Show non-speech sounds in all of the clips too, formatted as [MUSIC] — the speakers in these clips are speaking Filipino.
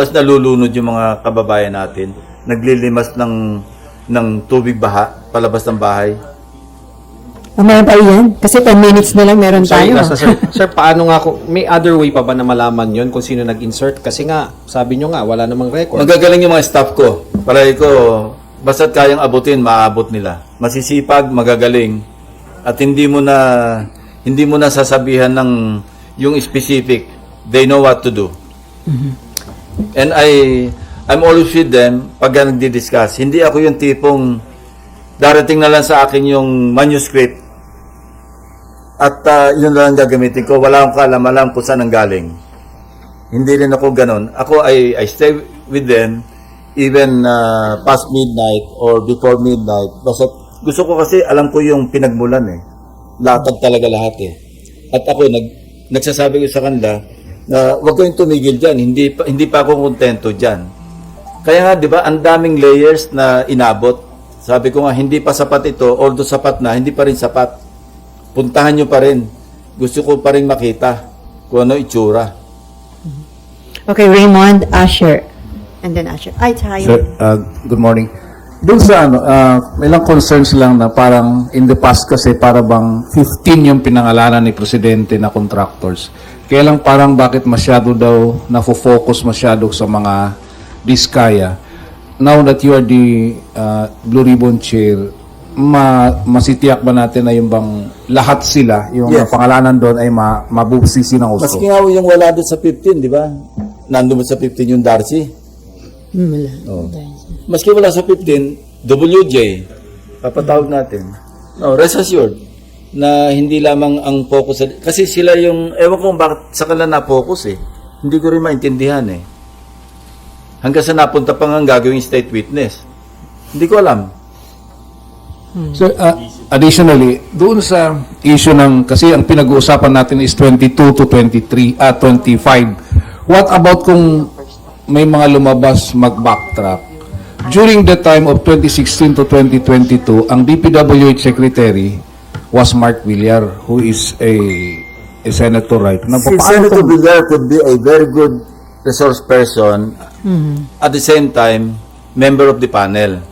tapos nalulunod yung mga kababayan natin. Naglilimas ng, ng tubig baha, palabas ng bahay. Mamaya pa yan. Kasi 10 minutes na lang meron Sorry, tayo. nasa, sir, [LAUGHS] sir, paano nga kung, may other way pa ba na malaman yon kung sino nag-insert? Kasi nga, sabi nyo nga, wala namang record. Magagaling yung mga staff ko. Palagi ko, basta't kayang abutin, maaabot nila. Masisipag, magagaling. At hindi mo na hindi mo na sasabihan ng yung specific. They know what to do. And I I'm always with them pag nagdi-discuss. Hindi ako yung tipong darating na lang sa akin yung manuscript at ah, yun lang gagamitin ko. Wala akong kaalam-alam kung saan ang galing. Hindi rin ako ganun. Ako, I, I stay with them even uh, past midnight or before midnight. Basta gusto ko kasi alam ko yung pinagmulan eh. Latag talaga lahat eh. At ako, nag, nagsasabi ko sa kanila na huwag kayong tumigil dyan. Hindi pa, hindi pa ako kontento dyan. Kaya nga, di ba, ang daming layers na inabot. Sabi ko nga, hindi pa sapat ito, although sapat na, hindi pa rin sapat. Puntahan nyo pa rin. Gusto ko pa rin makita kung ano itsura. Okay, Raymond, Asher. And then Asher. Ay, tayo. Sir, uh, good morning. Doon sa ano, uh, may lang concerns lang na parang in the past kasi para bang 15 yung pinangalanan ni Presidente na contractors. Kaya lang parang bakit masyado daw nafo-focus masyado sa mga diskaya. Now that you are the uh, Blue Ribbon Chair, ma masitiyak ba natin na yung bang lahat sila, yung Yes. pangalanan doon ay ma mabubusisi ng gusto? Maski nga yung wala doon sa 15, di ba? Nandun mo sa 15 yung Darcy. Hmm, wala. Oh. Maski wala sa 15, WJ, papatawag natin. No, rest assured na hindi lamang ang focus sa, kasi sila yung ewan ko kung bakit sa kanila na-focus eh. Hindi ko rin maintindihan eh. Hanggang sa napunta pa nga ang gagawing state witness. Hindi ko alam. So, uh, additionally, doon sa issue ng, kasi ang pinag-uusapan natin is 22 to 23, ah, 25. What about kung may mga lumabas mag-backtrack? During the time of 2016 to 2022, ang DPWH Secretary was Mark Villar, who is a, a senator right now. Si Paano Senator kung- Villar could be a very good resource person at the same time member of the panel.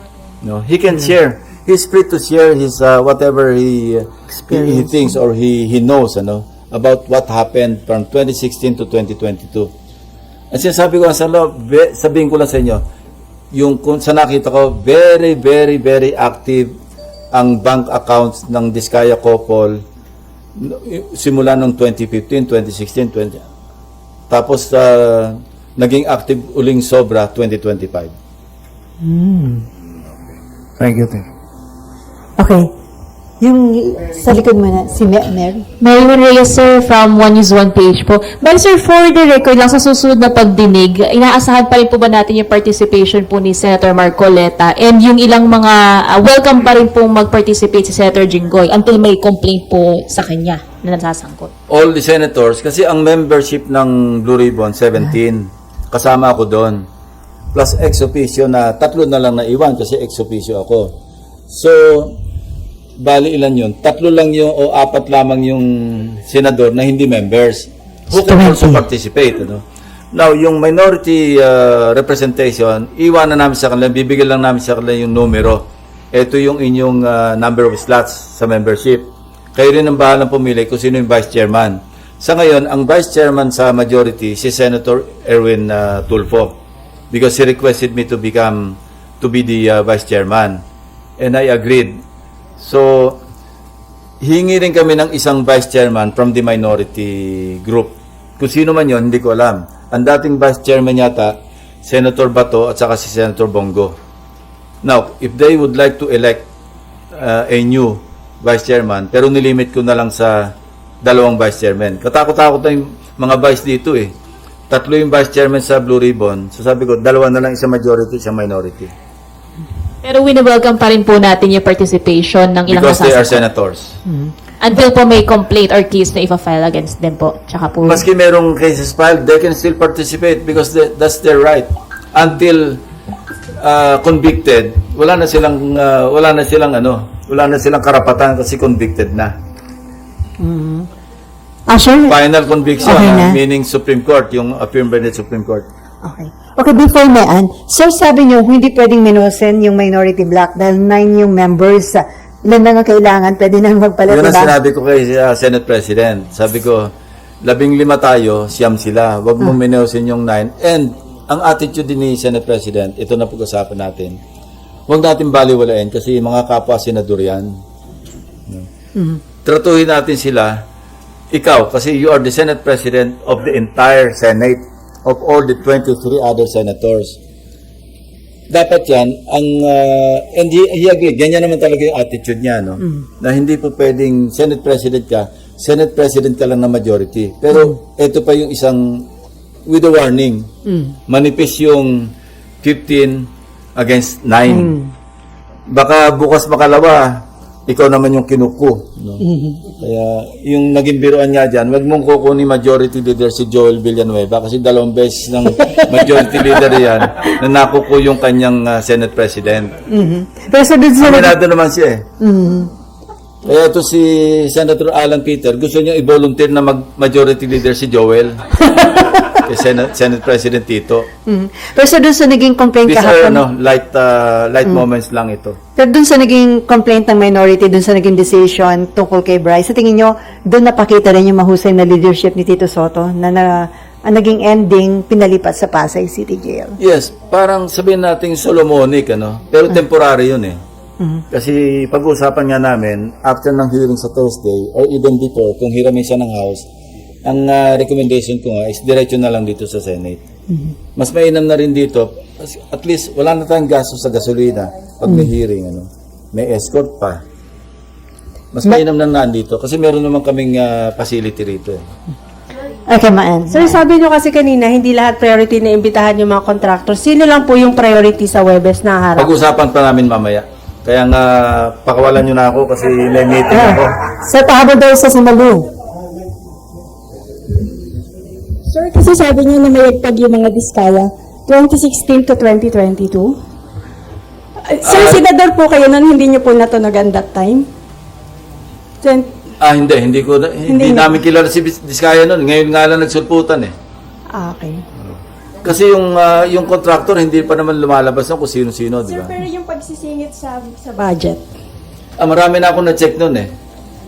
No, he can share. He's free to share his uh, whatever he, he he thinks or he he knows ano about what happened from 2016 to 2022. At sinasabi ko sa loob, sabihin ko lang sa inyo, yung kung sa nakita ko, very, very, very active ang bank accounts ng Diskaya Couple simula noong 2015, 2016, 20, tapos uh, naging active uling sobra 2025. Thank you, thank you. Okay. Yung sa likod mo na, si Ma- Mary. Mary Reyes, sir, from One News One page po. But sir, for the record lang, sa susunod na pagdinig, inaasahan pa rin po ba natin yung participation po ni Senator Marcoleta and yung ilang mga, ah, welcome pa rin po mag-participate si Senator Jinggoy until may complaint po sa kanya na nasasangkot. All the senators, kasi ang membership ng Blue Ribbon, 17, kasama ako doon. Plus ex officio na, tatlo na lang naiwan kasi ex officio ako. So, bali ilan yun? Tatlo lang yung, o apat lamang yung senador na hindi members. Who can also participate, ano? Now, yung minority uh, representation, iwanan namin sa kanila, bibigyan lang namin sa kanila yung numero. Ito yung inyong uh, number of slots sa membership. Kayo rin ang bahalang pumili kung sino yung vice chairman. Sa ngayon, ang vice chairman sa majority, si Senator Erwin uh, Tulfo. Because he requested me to become, to be the uh, vice chairman. And I agreed. So, hingi rin kami ng isang vice chairman from the minority group. Kung sino man yon hindi ko alam. Ang dating vice chairman yata, Senator Bato at saka si Senator Bongo. Now, if they would like to elect uh, a new vice chairman, pero nilimit ko na lang sa dalawang vice chairman. Katakot-takot na yung mga vice dito eh. Tatlo yung vice chairman sa Blue Ribbon. So sabi ko, dalawa na lang, isang majority, isang minority. Pero wini-welcome pa rin po natin yung participation ng ilang Because they are nasasangkot. senators. Until po may complaint or case na ifa-file against them po. Tsaka po. Maski merong cases filed, they can still participate because they- that's their right. Until uh, convicted, wala na silang uh, wala na silang ano, wala na silang karapatan kasi convicted na. Asher? Final conviction, Okay ah, na. meaning Supreme Court, yung affirmed by the Supreme Court. Okay. Okay, before may an, sir, sabi niyo, hindi pwedeng minusin yung minority block dahil nine yung members. Ilan lang ang kailangan, pwede nang magpalit, Yun ang diba? sinabi ko kay uh, Senate President. Sabi ko, labing lima tayo, siyam sila. Huwag mo minusin yung nine. And ang attitude din ni Senate President, ito na pag-usapan natin. Huwag natin baliwalain kasi mga kapwa senador yan. Tratuhin natin sila, ikaw, kasi you are the Senate President of the entire Senate of all the 23 other senators. Dapat yan, ang, uh, and he, he agreed, ganyan naman talaga yung attitude niya, no? Na hindi po pwedeng Senate President ka, Senate President ka lang na majority. Pero ito pa yung isang, with a warning, manipis yung 15 against 9. Baka bukas makalawa, ikaw naman yung kinuko. No? Kaya yung naging biruan nga dyan, wag mong kukunin majority leader si Joel Villanueva kasi dalawang beses ng [LAUGHS] majority leader yan na nakuko yung kanyang ah, Senate President. Mhm. Dun sa... Aminado naman siya eh. Kaya ito si Senator Alan Peter, gusto niya i-volunteer na mag-majority leader si Joel. [LAUGHS] kay Senate, Senate President Tito. Mhm. Pero sa dun sa naging complaint These are kahapon, ano, light, ah, light moments lang ito. pero dun sa naging complaint ng minority, dun sa naging decision tungkol kay Bryce, sa tingin nyo, dun napakita rin yung mahusay na leadership ni Tito Soto na, na ang naging ending, pinalipat sa Pasay City Jail. Yes, parang sabihin nating Solomonic, ano? Pero temporary yun eh. Kasi pag-uusapan nga namin, after ng hearing sa Thursday, or even before, kung hiramin siya ng House, ang ah, recommendation ko nga is diretso na lang dito sa Senate. Mas mainam na rin dito, at least wala na tayong gasto sa gasolina pag may hearing, ano? May escort pa. Mas mainam na nandito kasi meron naman kaming ah, facility rito. eh. Okay, Maan. Sir, sabi nyo kasi kanina, hindi lahat priority na imbitahan yung mga contractors. Sino lang po yung priority sa Webes na harap? Pag-usapan pa namin mamaya. Kaya nga, pakawalan nyo na ako kasi may meeting ako. [LAUGHS] Sa pahabol daw sa Simalu. Sir, kasi sabi niyo na mayagpag yung mga diskaya 2016 to 2022. Uh, Sir, senador po kayo nun, hindi niyo po natunogan that time? Twen- Ah, hindi. Hindi ko hindi, Hindi na. namin kilala si Diskaya noon. Ngayon nga lang nagsulputan eh. Ah, okay. Kasi yung ah, yung contractor hindi pa naman lumalabas na kung sino-sino, di Sir, ba? pero yung pagsisingit sa sa budget, Ah, marami na ako na-check noon eh.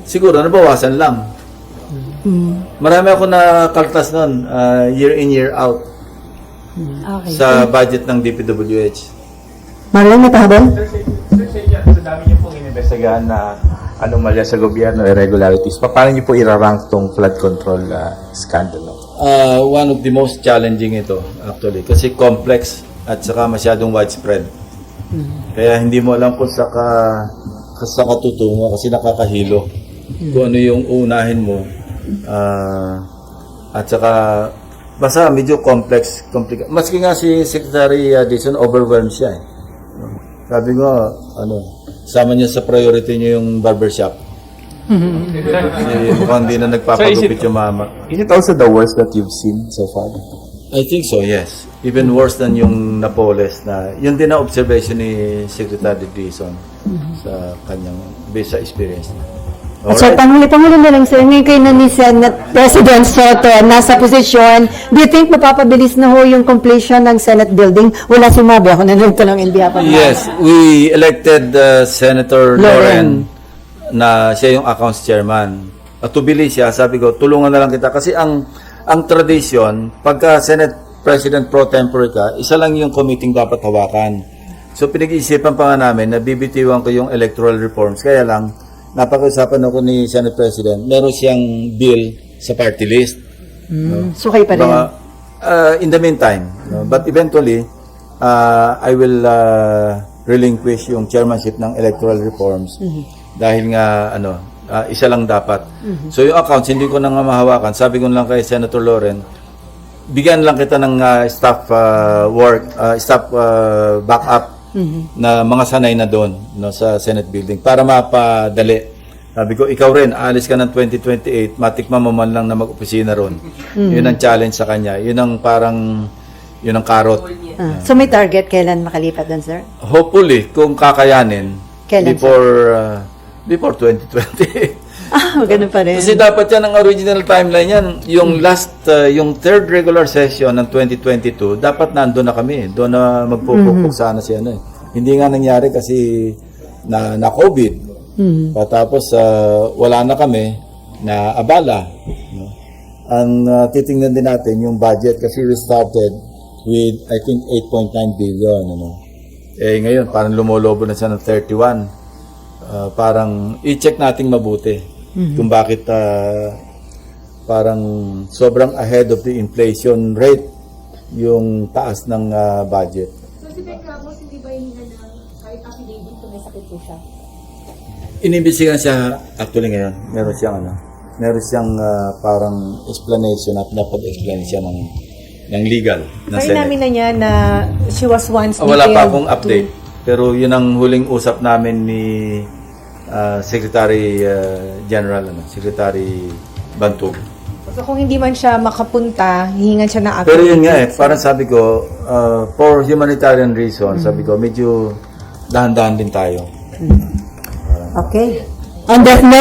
Siguro nabawasan lang. Marami ako na kaltas noon, ah, year in year out okay. sa budget ng DPWH. Marlon, may pahabol? Sir, sa inyo, sa dami niyo pong inimbestigahan na anomalya sa gobyerno, irregularities, pa- paano niyo po irarank tong flood control ah, scandal? no? Ah, one of the most challenging ito actually kasi complex at saka masyadong widespread. Kaya hindi mo alam kung saka sa katutungo kasi nakakahilo. Kung ano yung unahin mo ah, at saka basta medyo complex, complicated. Maski nga si Secretary uh, Dizon overwhelmed siya eh. Sabi ko, ano, sama niya sa priority niya yung barbershop. Kasi mukhang hindi na nagpapagupit yung mama. Is it also the worst that you've seen so far? I think so, yes. Even worse than yung Napoles na, yun din ang observation ni Secretary Dizon sa kanyang, based sa experience niya. At sir, panghuli, panghuli na lang sir, ngayon kayo na ni Senate President Soto nasa posisyon, do you think mapapabilis na ho yung completion ng Senate building? Wala si Mabe, ako nanonood ko lang in behalf of Yes, we elected uh, Senator Loren. Loren na siya yung accounts chairman. At tubili siya, sabi ko, tulungan na lang kita. Kasi ang ang tradition, pagka Senate President pro tempore ka, isa lang yung committee dapat hawakan. So pinag-iisipan pa nga namin na bibitiwan ko yung electoral reforms. Kaya lang, napag-usapan ako ni Senate President, meron siyang bill sa party list. Sukay pa rin. Baka, uh, in the meantime, no, but eventually, uh, I will uh, relinquish yung chairmanship ng electoral reforms dahil nga ano, uh, isa lang dapat. So yung accounts hindi ko na nga mahawakan. Sabi ko lang kay Senator Loren, bigyan lang kita ng uh, staff uh, work, uh, staff uh, backup na mga sanay na doon no, sa Senate building para mapadali. Sabi ko, ikaw rin, aalis ka ng 2028, matikman mo man lang na mag-opisina ron. Yun ang challenge sa kanya. Yun ang parang, yun ang karot. Ah, so may target kailan makalipat doon, sir? Hopefully, kung kakayanin, Kailan, before, uh, before 2028. Ah, ganun pa rin. Kasi dapat yan ang original timeline yan. Yung last, uh, yung third regular session ng 2022, dapat nandun na kami. Doon na magpupukpuk sana si ano eh. Hindi nga nangyari kasi na, na COVID. Patapos uh, wala na kami na abala. No? Ang uh, titingnan din natin yung budget kasi we started with I think 8.9 billion. Ano? Eh ngayon parang lumolobo na siya ng 31. Uh, parang i-check nating mabuti kung bakit uh, parang sobrang ahead of the inflation rate yung taas ng uh, budget. So si Ben Ramos, hindi ba hininga ng kahit affidavit kung may sakit po siya? Inimbestigahan siya actually ngayon. Meron siyang ano, meron siyang uh, parang explanation at napag-explain siya ng ng legal na Sabi Senate. namin na niya na she was once Ah, wala pa akong to- update. Pero yun ang huling usap namin ni ah, Secretary ah, General, ano, Secretary Bantog. So kung hindi man siya makapunta, hihingan siya na Pero yun nga eh, parang sabi ko, ah, for humanitarian reason, sabi ko, medyo dahan-dahan din tayo. Okay. On that note,